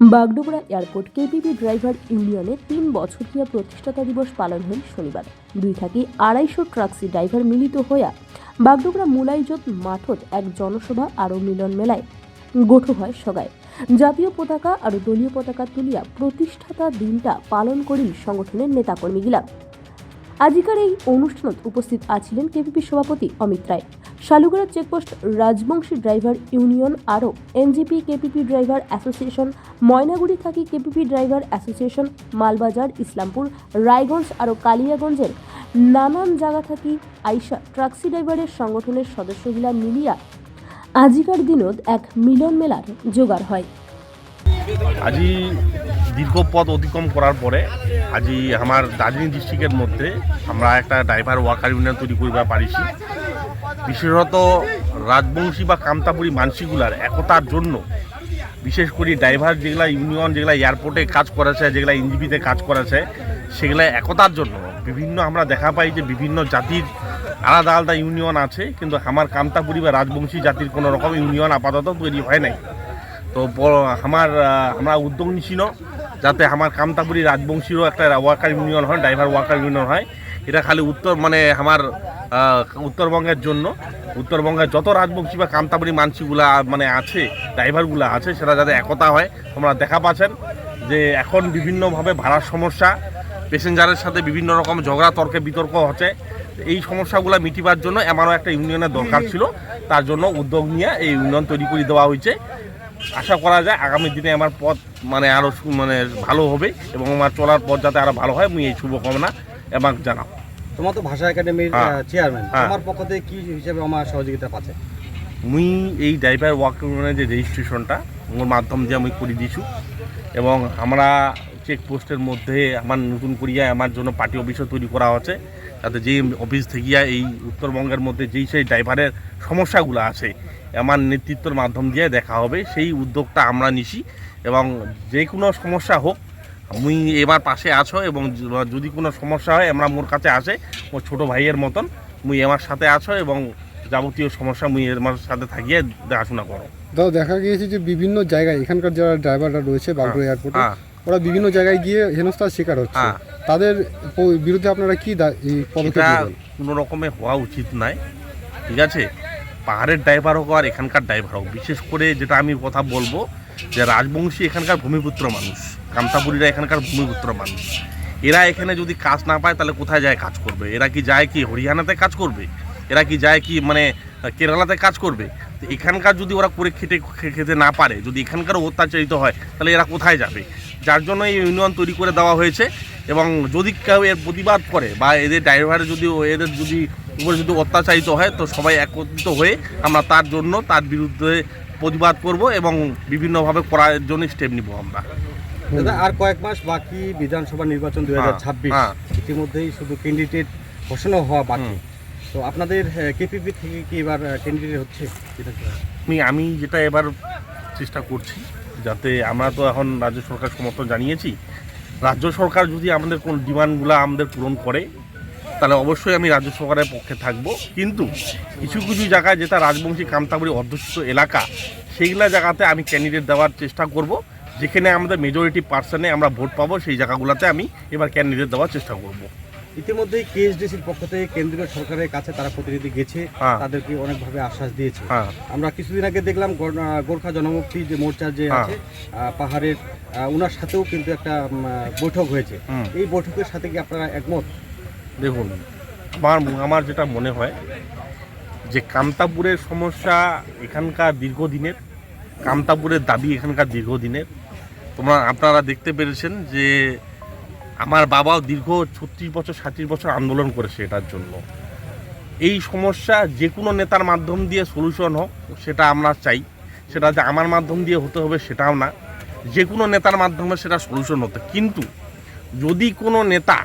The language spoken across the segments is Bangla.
বাগডোগরা এয়ারপোর্ট কেপিপি ড্রাইভার ইউনিয়নে তিন বছরীয় প্রতিষ্ঠাতা দিবস পালন হল শনিবার। দুই থাকি আড়াইশো ট্রাক্সি ড্রাইভার মিলিত হইয়া বাগডোগরা মুলাইজত মাঠত এক জনসভা আরও মিলন মেলায় গঠু হয় সগায় জাতীয় পতাকা আর দলীয় পতাকা তুলিয়া প্রতিষ্ঠাতা দিনটা পালন করিল সংগঠনের নেতাকর্মীগিলা। আজিকার এই অনুষ্ঠানত উপস্থিত আছিলেন কেপিপি সভাপতি Amit Roy. Salugara checkpost Rajbanshi driver union আরও। NJP KPP driver association. Maynaguri থাকি KPP driver association. Malbazar, Islampur, Raiganj আরও কালিয়াগঞ্জের। নানান জায়গা থাকি আইসা ট্রাক্সি ড্রাইভারের সংগঠনের সদস্যগিলা মিলিয়া। আজিকার দিনত এক মিলন মেলার জোগাড় হয়। আজি দীর্ঘ পথ অতিক্রম করার পরে আজি আমার দার্জিলিং ডিস্ট্রিক্টের মধ্যে আমরা একটা ড্রাইভার ওয়ার্কার ইউনিয়ন তৈরি করবার পারিছি। বিশেষত রাজবংশী বা কামতাপুরি মানসিগুলার একতার জন্য, বিশেষ করে ড্রাইভার যেগুলা ইউনিয়ন, যেগুলা এয়ারপোর্টে কাজ করেছে, যেগুলা এনজিপিতে কাজ করেছে, সেগুলা একতার জন্য। বিভিন্ন আমরা দেখা পাই যে বিভিন্ন জাতির আলাদা আলাদা ইউনিয়ন আছে, কিন্তু আমার কামতাপুরি বা রাজবংশী জাতির কোনো রকম ইউনিয়ন আপাতত তৈরি হয় নাই। তো আমার আমরা উদ্যোগ নিছিল যাতে আমার কামতাপুরি রাজবংশীরও একটা ওয়ার্কার ইউনিয়ন হয় ড্রাইভার ওয়ার্কার ইউনিয়ন হয়। এটা খালি উত্তর মানে আমার উত্তরবঙ্গের জন্য। উত্তরবঙ্গের যত রাজবংশী বা কামতাপুরি মানসিগুলা মানে আছে ড্রাইভারগুলো আছে, সেটা যাতে একতা হয়। তোমরা দেখা পাচ্ছেন যে এখন বিভিন্নভাবে ভাড়ার সমস্যা প্যাসেঞ্জারের সাথে বিভিন্ন রকম ঝগড়া, তর্কে বিতর্ক হচ্ছে। এই সমস্যাগুলো মিটিবার জন্য এমনও একটা ইউনিয়নের দরকার ছিল। তার জন্য উদ্যোগ নিয়ে এই ইউনিয়ন তৈরি করে দেওয়া হয়েছে। আশা করা যায় আগামী দিনে আমার পথ মানে আরও মানে ভালো হবে এবং আমার চলার পথ যাতে আরও ভালো হয় আমি এই শুভকামনা এবং জানাও তোমার তো ভাষা একাডেমির হ্যাঁ। চেয়ারম্যান হ্যাঁ। আমার পক্ষ থেকে কি হিসেবে আমার সহযোগিতা পাচ্ছে? মুই এই ড্রাইভার ওয়ার্ক ইউনিয়নের যে রেজিস্ট্রেশনটা ওর মাধ্যম দিয়ে আমি করে দিছু এবং আমরা চেকপোস্টের মধ্যে আমার নতুন করিয়া আমার জন্য পার্টি অফিসও তৈরি করা হচ্ছে যাতে যে অফিস থেকে এই উত্তরবঙ্গের মধ্যে যেই সেই ড্রাইভারের সমস্যাগুলো আছে আমার নেতৃত্বের মাধ্যম দিয়ে দেখা হবে। সেই উদ্যোগটা আমরা নিছি এবং যে কোনো সমস্যা হোক মুই এবার পাশে আছো এবং যদি কোনো সমস্যা হয় আমরা মোর কাছে আসে মোর ছোট ভাইয়ের মতন মুই আমার সাথে আছো এবং যাবতীয় সমস্যা মুই আমার সাথে থাকিয়ে দেখাশোনা করো। দাদা দেখা গিয়েছে যে বিভিন্ন জায়গায় এখানকার যারা ড্রাইভাররা রয়েছে বাগড়া এয়ারপোর্টে হ্যাঁ। ওরা বিভিন্ন জায়গায় গিয়ে হেনস্থার শিকার হচ্ছে। হ্যাঁ। তাদের বিরুদ্ধে আপনারা কি পদক্ষেপ কোনো রকমে হওয়া উচিত নয় ঠিক আছে? পাহাড়ের ড্রাইভার হোক আর এখানকার ড্রাইভার হোক, বিশেষ করে যেটা আমি কথা বলব যে রাজবংশী এখানকার ভূমিপুত্র মানুষ, কামতাপুরীরা এখানকার ভূমিপুত্র মানুষ। এরা এখানে যদি কাজ না পায় তাহলে কোথায় যায় কাজ করবে? এরা কি যায় কি হরিয়ানাতে কাজ করবে? এরা কি যায় কি মানে কেরালাতে কাজ করবে? তো এখানকার যদি ওরা করে খেটে খেতে না পারে, যদি এখানকারও অত্যাচারিত হয়, তাহলে এরা কোথায় যাবে? যার জন্য এই ইউনিয়ন তৈরি করে দেওয়া হয়েছে এবং যদি কেউ এর প্রতিবাদ করে বা এদের ড্রাইভার যদি এদের যদি উপরে যদি অত্যাচারিত হয় তো সবাই একত্রিত হয়ে আমরা তার জন্য তার বিরুদ্ধে প্রতিবাদ করব এবং বিভিন্নভাবে করার জন্য স্টেপ নিব আমরা। দাদা আর কয়েক মাস বাকি বিধানসভা নির্বাচন দু হাজার ছাব্বিশ। হ্যাঁ। ইতিমধ্যেই শুধু ক্যান্ডিডেট ঘোষণা হওয়া বাকি। তো আপনাদের কেপিপি থেকে কি এবার ক্যান্ডিডেট হচ্ছে? আমি আমি যেটা এবার চেষ্টা করছি যাতে আমরা তো এখন রাজ্য সরকার সমর্থন জানিয়েছি রাজ্য সরকার যদি আমাদের কোন ডিমান্ডগুলো আমাদের পূরণ করে তাহলে অবশ্যই আমি রাজ্য সরকারের পক্ষে থাকব। কিন্তু কিছু কিছু জায়গায় যেটা রাজবংশী কামতাবুড়ি অধ্যুষিত এলাকা সেইগুলা জায়গাতে আমি ক্যান্ডিডেট দেওয়ার চেষ্টা করব। যেখানে আমাদের মেজরিটি পার্সনে আমরা ভোট পাবো সেই জায়গাগুলোতে আমি এবার ক্যান্ডিডেট দেওয়ার চেষ্টা করব। ইতিমধ্যেই কেএসডিসির পক্ষ থেকে কেন্দ্রীয় সরকারের কাছে তারা প্রতিনিধি গেছে হ্যাঁ। তাদেরকে অনেকভাবে আশ্বাস দিয়েছে। হ্যাঁ। আমরা কিছুদিন আগে দেখলাম গোর্খা জনমুক্তি যে মোর্চা যে হ্যাঁ। আছে পাহাড়ের ওনার সাথেও কিন্তু একটা বৈঠক হয়েছে। এই বৈঠকের সাথে কি আপনারা একমত? দেখুন, আমার আমার যেটা মনে হয় যে কামতাপুরের সমস্যা এখানকার দীর্ঘদিনের কামতাপুরের দাবি এখানকার দীর্ঘদিনের। তোমরা, আপনারা দেখতে পেরেছেন যে আমার বাবাও দীর্ঘ ছত্রিশ বছর, সাঁত্রিশ বছর আন্দোলন করেছে এটার জন্য। এই সমস্যা যে কোনো নেতার মাধ্যম দিয়ে সলিউশন হোক, সেটা আমরা চাই। সেটা যে আমার মাধ্যম দিয়ে হতে হবে, সেটাও না। যে কোনো নেতার মাধ্যমে সেটা সলিউশন হতে। কিন্তু যদি কোনো নেতা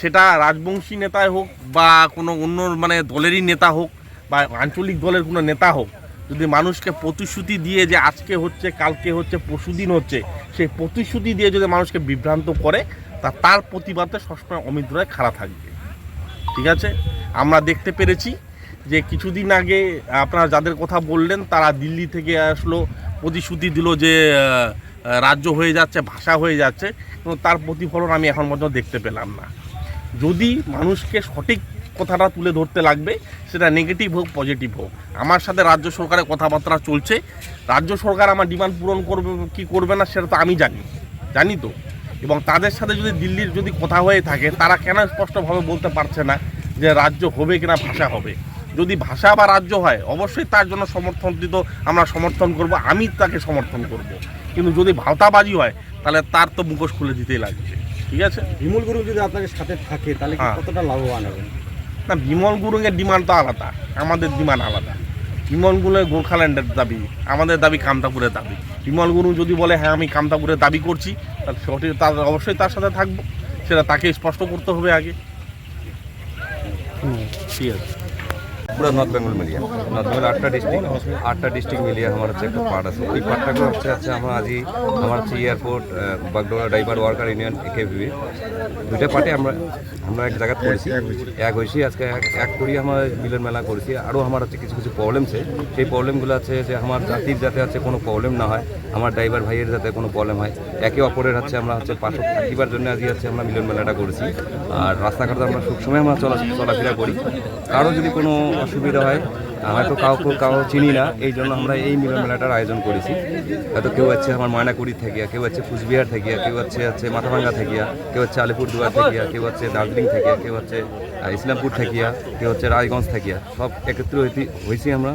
সেটা রাজবংশী নেতাই হোক বা কোনো অন্য মানে দলেরই নেতা হোক বা আঞ্চলিক দলের কোনো নেতা হোক, যদি মানুষকে প্রতিশ্রুতি দিয়ে যে আজকে হচ্ছে, কালকে হচ্ছে, পরশুদিন হচ্ছে, সেই প্রতিশ্রুতি দিয়ে যদি মানুষকে বিভ্রান্ত করে, তা তার প্রতিবাদে সবসময় অমিত রায় খাড়া থাকবে। ঠিক আছে? আমরা দেখতে পেরেছি যে কিছুদিন আগে আপনারা যাদের কথা বললেন, তারা দিল্লি থেকে আসলো, প্রতিশ্রুতি দিল যে রাজ্য হয়ে যাচ্ছে, ভাষা হয়ে যাচ্ছে তার প্রতিফলন আমি এখন পর্যন্ত দেখতে পেলাম না। যদি মানুষকে সঠিক কথাটা তুলে ধরতে লাগবে, সেটা নেগেটিভ হোক পজিটিভ হোক। আমার সাথে রাজ্য সরকারের কথাবার্তা চলছে। রাজ্য সরকার আমার ডিমান্ড পূরণ করবে, কি করবে না, সেটা তো আমি জানি। জানি তো। এবং তাদের সাথে যদি দিল্লির যদি কথা হয়ে থাকে, তারা কেন স্পষ্টভাবে বলতে পারছে না যে রাজ্য হবে কিনা, ভাষা হবে? যদি ভাষা বা রাজ্য হয়, অবশ্যই তার জন্য সমর্থন দিত আমরা সমর্থন করব, আমি তাকে সমর্থন করব। কিন্তু যদি ভাওতাবাজি হয়, তাহলে তার তো মুখোশ খুলে দিতেই লাগবে। ঠিক আছে? বিমল গুরু যদি আপনাদের সাথে থাকে তাহলে কি হ্যাঁ। কতটা লাভবান হবে না বিমল গুরুংয়ের ডিমান্ড তো আলাদা। আমাদের ডিমান্ড আলাদা। বিমল গুরু গোর্খাল্যান্ডের দাবি আমাদের দাবি কামতাপুরের দাবি। বিমল গুরু যদি বলে হ্যাঁ আমি কামতাপুরের দাবি করছি তাহলে সঠিক তার অবশ্যই তার সাথে থাকব। সেটা তাকে স্পষ্ট করতে হবে আগে। ঠিক আছে। পুরো নর্থ বেঙ্গল মিলিয়ে। নর্থ বেঙ্গল আটটা ডিস্ট্রিক্ট আটটা ডিস্ট্রিক্ট মিলিয়ে আমার হচ্ছে একটা পার্ট আছে। ওই পার্টটাকে হচ্ছে হচ্ছে আমার আজি আমার হচ্ছে airport Bagdogra driver worker union AKVB দুইটা পার্টে আমরা আমরা এক জায়গায় করেছি। এক হয়েছি। আজকে এক এক করি আমার মিলন মেলা করেছি। আরও আমার হচ্ছে কিছু কিছু প্রবলেম আছে সেই প্রবলেমগুলো আছে যে আমার জাতির যাতে আছে কোনো প্রবলেম না হয় আমার ড্রাইভার ভাইয়ের যাতে কোনো প্রবলেম হয়। একে অপরের হচ্ছে আমরা হচ্ছে পাশে থাকিবার জন্য আজকে হচ্ছে আমরা মিলন মেলাটা করেছি। আর রাস্তাঘাটে আমরা সবসময় আমরা চলা চলাফেরা করি। কারও যদি কোনো অসুবিধা হয়। হয়তো কাউকে কাউ চিনি না এই জন্য আমরা এই মিলন মেলাটার আয়োজন করেছি। হয়তো কেউ আছে আমার ময়নাকুড়ি থেকে কেউ আছে কুচবিহার থেকে কেউ হচ্ছে হচ্ছে মাথাভাঙ্গা থেকে কেউ হচ্ছে আলিপুরদুয়ার থেকে কেউ হচ্ছে দার্জিলিং থেকে কেউ হচ্ছে আহ, ইসলামপুর থেকে কেউ হচ্ছে রায়গঞ্জ থেকে সব একত্র হয়েছি আমরা।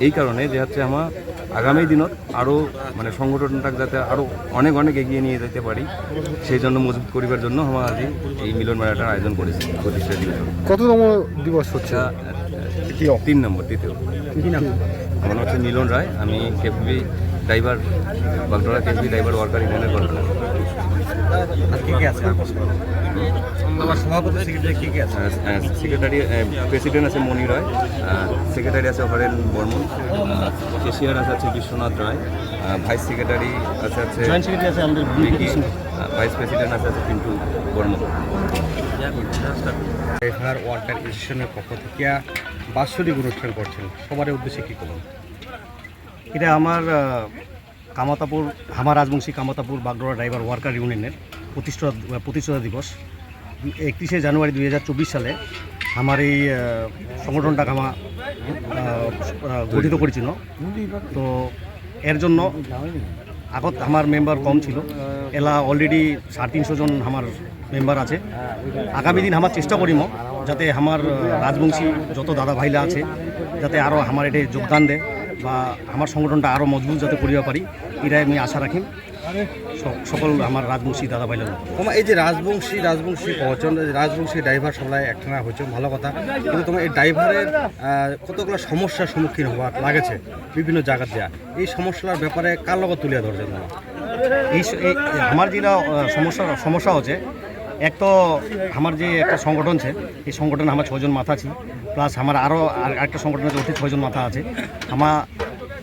এই কারণে যে হচ্ছে আমার আগামী দিনত আরও মানে সংগঠনটাকে যাতে আরও অনেক অনেক এগিয়ে নিয়ে যেতে পারি সেই জন্য মজবুত করিবার জন্য আমরা আজ এই মিলন মেলাটার আয়োজন করেছি প্রতিষ্ঠা দিবস। কততম দিবস হচ্ছে? তিন নম্বর তৃতীয় কি নাম? আমার নাম হচ্ছে মিলন রায়। আমি KP driver Bagdogra KP driver worker ইউনিয়নের কর্মী আর কে কে আছে? আমার সভাপতি সেক্রেটারি কে কে আছে? সেক্রেটারি প্রেসিডেন্ট আছে মণি রায় সেক্রেটারি আছে হরেন বর্মন কেশিয়ার আছে আছে বিশ্বনাথ রায় ভাইস সেক্রেটারি আছে আছে জয়েন্ট সেক্রেটারি আছে আমাদের ভাইস প্রেসিডেন্ট আছে আছে পিন্টু বর্মন। ড্রাইভার ওয়ার্কার অ্যাসোসিয়েশনের পক্ষ থেকে বাৎসরিক অনুষ্ঠান করছেন। সবার উদ্দেশ্যে কী করবেন এটা আমার কামাতাপুর হামার রাজবংশী কামাতাপুর বাগডোরা ড্রাইভার ওয়ার্কার ইউনিয়নের প্রতিষ্ঠা প্রতিষ্ঠাতা দিবস। একত্রিশে জানুয়ারি দুই সালে আমার এই আহ, সংগঠনটাকে আমা আহ, আহ, গঠিত করেছিল। তো এর জন্য আগত আমার মেম্বার কম ছিল। এলা অলরেডি সাড়ে তিনশো জন আমার মেম্বার আছে। আগামী দিন আমার চেষ্টা করিম, যাতে আমার রাজবংশী যত দাদা ভাইলা আছে, যাতে আরও আমার এটা যোগদান দেয় বা আমার সংগঠনটা আরও মজবুত যাতে করিবা পারি, এটাই আমি আশা রাখি সকল আমার রাজবংশী দাদা ভাইলা তোমার এই যে রাজবংশী রাজবংশী পহচন রাজবংশী ড্রাইভার সবাই একটানা হচ্ছে ভালো কথা। কিন্তু তোমার এই ড্রাইভারের কতগুলো সমস্যার সম্মুখীন হওয়ার লাগেছে বিভিন্ন জায়গা দেওয়া এই সমস্যার ব্যাপারে কার লগত তুলে ধরছে তোমার এই আমার যেটা সমস্যা সমস্যা হচ্ছে, এক তো আমার যে একটা সংগঠন আছে, এই সংগঠনে আমার ছজন মাথা আছে প্লাস আমার আরও একটা সংগঠন আছে ওতে ছজন মাথা আছে। আমার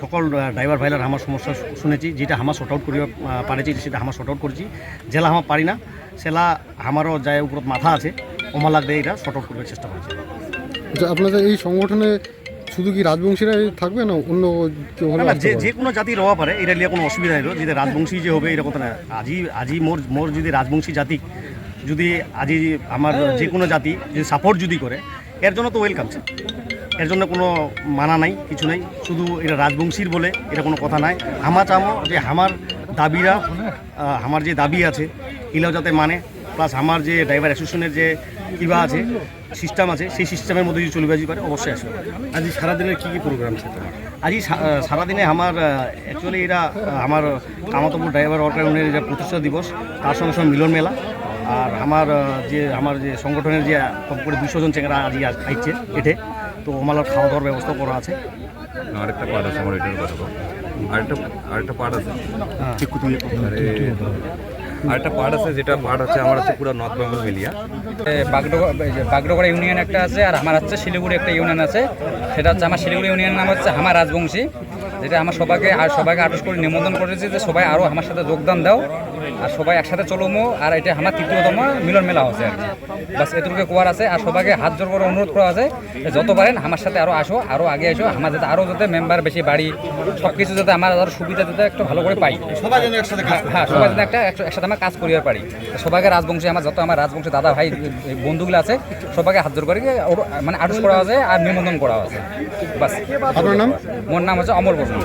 সকল ড্রাইভার ভাইলার আমার সমস্যা শুনেছি, যেটা আমার শর্ট আউট করিয়া পারেছি, সেটা আমার শর্ট আউট করেছি। জেলা আমার পারি না, সেলা আমারও যায় উপর মাথা আছে ওমা লাগবে এটা শর্ট আউট করার চেষ্টা করছি। আচ্ছা আপনাদের এই সংগঠনে শুধু কি রাজবংশীরাই থাকবে না অন্য কেউ হলে যে যে কোনো জাতি রওয়া পারে এটা নিয়ে কোনো অসুবিধা নেই যদি রাজবংশী যে হবে এটা কথা না। আজি আজি মোর মোর যদি রাজবংশী জাতি যদি আজি আমার যে কোনো জাতি যদি সাপোর্ট যদি করে এর জন্য তো ওয়েলকাম এর জন্য কোনো মানা নাই কিছু নাই। শুধু এটা রাজবংশীর বলে এটা কোনো কথা নাই। আমার চামো যে আমার দাবিরা আমার যে দাবি আছে এগুলো যাতে মানে। প্লাস আমার যে ড্রাইভার অ্যাসোসিয়েশনের যে কিবা আছে সিস্টেম আছে সেই সিস্টেমের মধ্যে যদি চলে বাজি পারে অবশ্যই আসবে। আজ সারাদিনের কী কী প্রোগ্রাম আছে তোমার? আজই সা- সারাদিনে আমার অ্যাকচুয়ালি এরা আমার কামাতপুর ড্রাইভার ওয়ার্কার ইউনিয়নের যে প্রতিষ্ঠা দিবস তার সঙ্গে সঙ্গে মিলন মেলা। আর আমার যে আমার যে সংগঠনের যে কম করে দুশো জন চেংরা আজই আইছে এটে তো আমার খাওয়া দাওয়ার ব্যবস্থা করা আছে। আরেকটা পার্ট আছে আমার এটার কথা। আরেকটা আরেকটা পার্ট আছে। হ্যাঁ। আরে, আরেকটা পার্ট আছে যেটা পাহাড় হচ্ছে আমার হচ্ছে পুরো নর্থ বেঙ্গল মিলিয়া বাগডোগা বাগডোগরা ইউনিয়ন একটা আছে আর আমার হচ্ছে শিলিগুড়ি একটা ইউনিয়ন আছে। সেটা হচ্ছে আমার শিলিগুড়ি ইউনিয়নের নাম হচ্ছে আমার রাজবংশী। যেটা আমার সবাইকে আর সবাইকে আটস করে নিমন্ত্রণ করেছি যে সবাই আরও আমার সাথে যোগদান দাও। আর সবাই একসাথে চলমো আর এটা আমার তৃতীয়তম মিলন মেলা হচ্ছে আর কি। বাস এটুকু কোয়ার আছে আর সবাইকে হাত জোর করে অনুরোধ করা আছে যত পারেন আমার সাথে আরও আসো আরও আগে এসো আমার যাতে আরও যাতে মেম্বার বেশি বাড়ি সব কিছু যাতে আমার আরও সুবিধা যাতে একটু ভালো করে পাই। সবাই যেন একসাথে হ্যাঁ সবাই যেন একটা একসাথে- আমরা কাজ করিবার পারি। সবাইকে রাজবংশী আমার যত আমার রাজবংশী দাদা ভাই বন্ধুগুলো আছে সবাইকে হাত জোর করে মানে আটস করা আছে আর নিমন্ত্রণ করা আছে। বাস। আপনার নাম? মোর নাম হচ্ছে অমর বর্মন